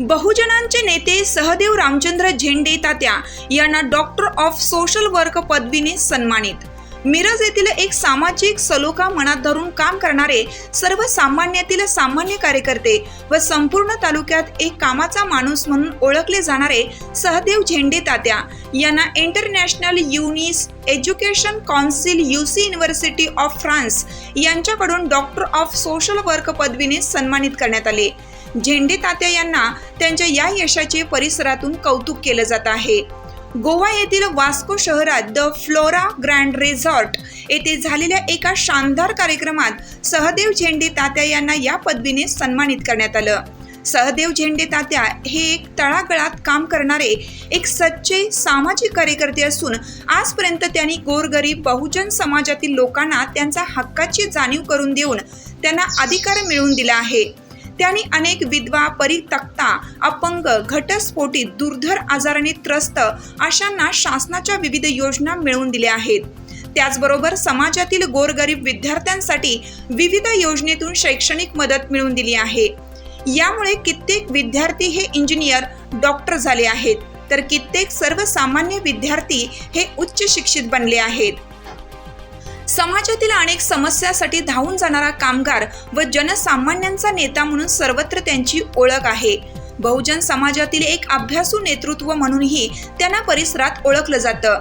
बहुजनांचे नेते सहदेव रामचंद्र झेंडे तात्या यांना doctor of social work पदवीने सन्मानित. मिरज येथील एक सामाजिक सलोखा मनात धरून काम करणारे सर्वसामान्यातील सामान्य कार्यकर्ते व संपूर्ण तालुक्यात एक कामाचा माणूस म्हणून ओळखले जाणारे सहदेव झेंडे तात्या यांना international Younis education council UC university of France यांच्याकडून डॉक्टर ऑफ सोशल वर्क पदवीने सन्मानित करण्यात आले. झेंडे तात्या यांना त्यांच्या या यशाचे परिसरातून कौतुक केलं जात आहे. गोवा येथील वास्को शहरात द फ्लोरा ग्रँड रिझॉर्ट येथे झालेल्या एका शानदार कार्यक्रमात सहदेव झेंडे तात्या यांना या पदवीने सन्मानित करण्यात आलं. सहदेव झेंडे तात्या हे एक तळागळात काम करणारे एक सच्चे सामाजिक कार्यकर्ते असून आजपर्यंत त्यांनी गोरगरीब बहुजन समाजातील लोकांना त्यांचा हक्काची जाणीव करून देऊन त्यांना अधिकार मिळवून दिला आहे. त्यांनी अनेक विधवा परितक्ता अपंग घटस्फोटीत दुर्धर आजाराने त्रस्त अशांना शासनाच्या विविध योजना मिळवून दिल्या आहेत. त्याचबरोबर समाजातील गोरगरीब विद्यार्थ्यांसाठी विविध योजनेतून शैक्षणिक मदत मिळवून दिली आहे. यामुळे कित्येक विद्यार्थी हे इंजिनियर डॉक्टर झाले आहेत. तर कित्येक सर्वसामान्य विद्यार्थी हे उच्च शिक्षित बनले आहेत. समाजातील अनेक समस्यासाठी धावून जाणारा कामगार व जनसामान्यांचा नेता म्हणून सर्वत्र त्यांची ओळख आहे. बहुजन समाजातील एक अभ्यासू नेतृत्व म्हणूनही त्यांना परिसरात ओळखलं जातं.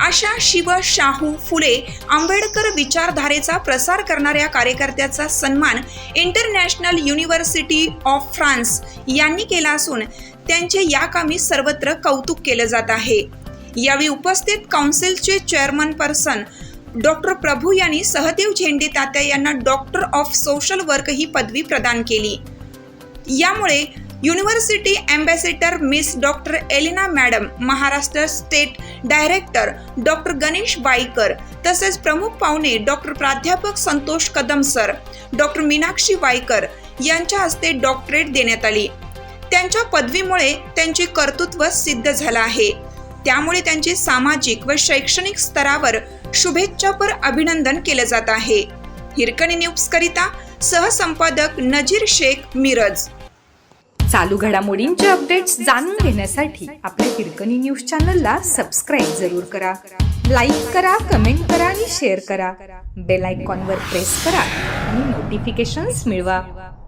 अशा शिव शाहू फुले आंबेडकर विचारधारेचा प्रसार करणाऱ्या कार्यकर्त्याचा सन्मान इंटरनॅशनल युनिव्हर्सिटी ऑफ फ्रान्स यांनी केला असून त्यांचे या कामी सर्वत्र कौतुक केलं जात आहे. यावेळी उपस्थित काउन्सिलचे चेअरमन पर्सन डॉक्टर प्रभू यांनी सहदेव झेंडे तात्या यांना डॉक्टर ऑफ सोशल वर्क ही पदवी प्रदान केली. यामुळे university ambassador miss doctor Elina madam Maharashtra state director doctor Ganesh Waikar तसेच प्रमुख पाहुणे डॉक्टर प्राध्यापक संतोष कदम सर डॉक्टर मीनाक्षी वाईकर यांच्या हस्ते डॉक्टरेट देण्यात आली. त्यांच्या पदवीमुळे त्यांचे कर्तृत्व सिद्ध झालं आहे. त्यामुळे त्यांचे सामाजिक व शैक्षणिक स्तरावर शुभेच्छापर अभिनंदन केलं जात आहे. हिरकणी न्यूज करिता सहसंपादक नजीर शेख मिरज. चालू घडामोडींचे अपडेट्स जाणून घेण्यासाठी आपल्या हिरकणी न्यूज चॅनलला सबस्क्राईब जरूर करा. लाईक करा कमेंट करा आणि शेअर करा. बेल आयकॉनवर प्रेस करा आणि नोटिफिकेशन्स मिळवा.